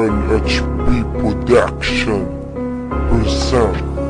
NHP Production. Present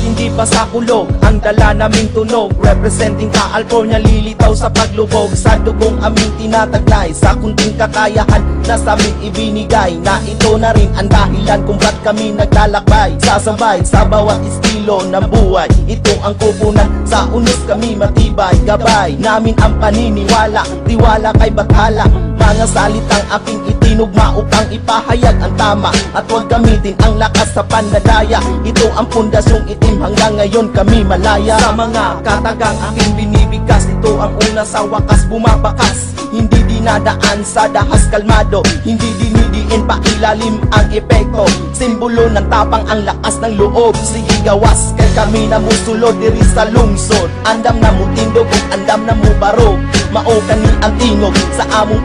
hindi pa sa kulog Ang dala naming tunog. Representing California Lilitaw sa paglubog. Sa dugong aming tinataglay Sa kunting kakayahan Na sa amin ibinigay. Na ito na rin ang dahilan Kung ba't kami naglalakbay. Sasabay sa bawat estilo ng buhay. Ito ang kupunan Sa unos kami matibay. Gabay namin ang paniniwala Tiwala kay Bathala mga salitang aking itinugma upang ipahayag ang tama. At huwag gamitin ang lakas sa panadaya Ito ang pundasyong itim hanggang ngayon kami malaya. Sa mga katagang aking binibigkas Ito ang una sa wakas bumabakas. Hindi dinadaan sa dahas kalmado. Hindi dinidiin pa ilalim ang epekto. Simbolo ng tapang ang lakas ng loob. Sige gawas kay kami na musulod diri sa lungsod. Andam na mo tindog andam na mo barog Mao kani ang tingog sa among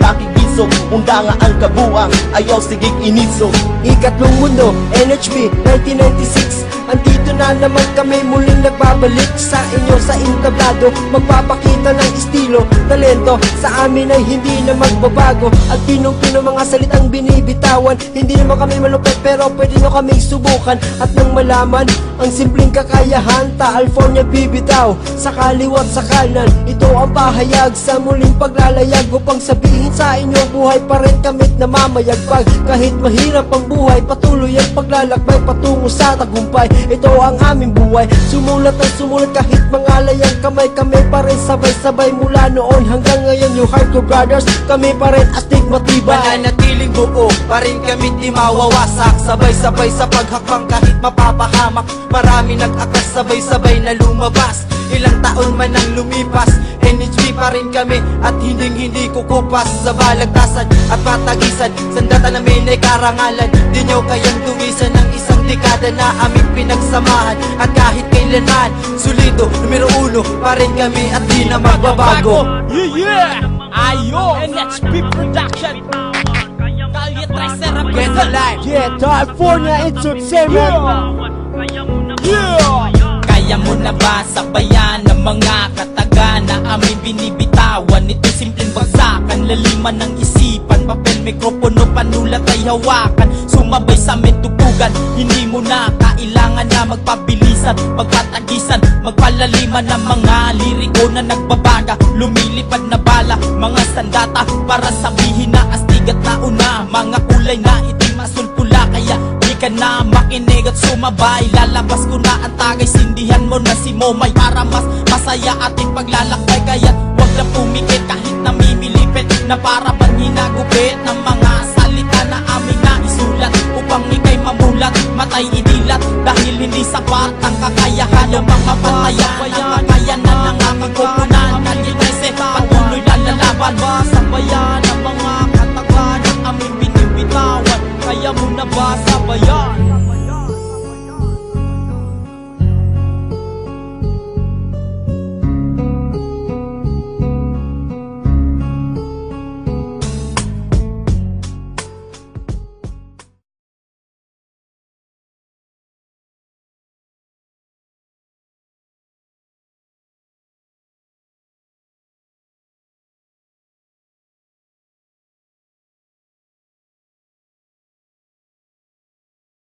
pakigisog Unda nga ang kabuang. Ayaw sigig inisog Ikatlong mundo, NHP 1996 Andito na naman kami muling nagbabalik. Sa inyo sa entablado Magpapakita ng estilo, talento Sa amin ay hindi na magbabago. At pinong-pino mga salitang binibitawan. Hindi naman kami malupit pero pwede nyo kami subukan. At nang malaman ang simpleng kakayahan California bibitaw. Sa kaliwat sa kanan Ito ang pahayag. Sa muling paglalayag Upang sabihin sa inyo buhay pa rin kamit na mamayagpag Kahit mahirap ang buhay patuloy ang paglalakbay Patungo sa tagumpay. Ito ang aming buhay. Sumulat at sumulat kahit mangalay ang kamay. Kami pa rin sabay-sabay mula noon hanggang ngayon Yung Hardcore Brothers. Kami pa rin astig matibay Mananatiling buo pa rin kami di mawawasak Sabay-sabay sa paghakbang kahit mapapahamak Marami nag-akas sabay-sabay na lumabas. Ilang taon man ang lumipas NHP pa rin kami at hinding hindi kukupas Sa balagtasan at patagisan Sandata namin ay karangalan Di nyo kayang tuwisan ng isang dekada na aming pinagsamahan At kahit kailanman Solido, numero uno pa rin kami at di na magbabago Yeah, yeah! Ayo! NHP Production! Kalye 13 represent! Get alive! Yeah, California Entertainment Yeah! Kaya mo na ba sabayan ng mga kataga na aming binibitawan. Ito simpleng bagsakan, laliman ng isipan. Papel, mikropono, panulat ay hawakan. Sumabay sa metupugan, hindi mo na kailangan na magpabilisan Magpatagisan, magpalaliman ng mga liriko na nagbabaga. Lumilipad na bala, mga sandata Para sabihin na astig at nauna. Mga kulay na itim, asul, pula Kaya ka na makinig at sumabay. Lalabas ko na ang tagay, sindihan mo na si Momay Para mas masaya ating paglalakbay. Kaya wag na pumikit kahit namimilipit Na para bang hinagupit ng mga salita na aming naisulat Upang ikay mamulat, matay idilat. Dahil hindi sapat ang kakayahan ng mga patayan Ang kakayanan ng aming koponan Kanya 13, patuloy na lalaban. Sabayan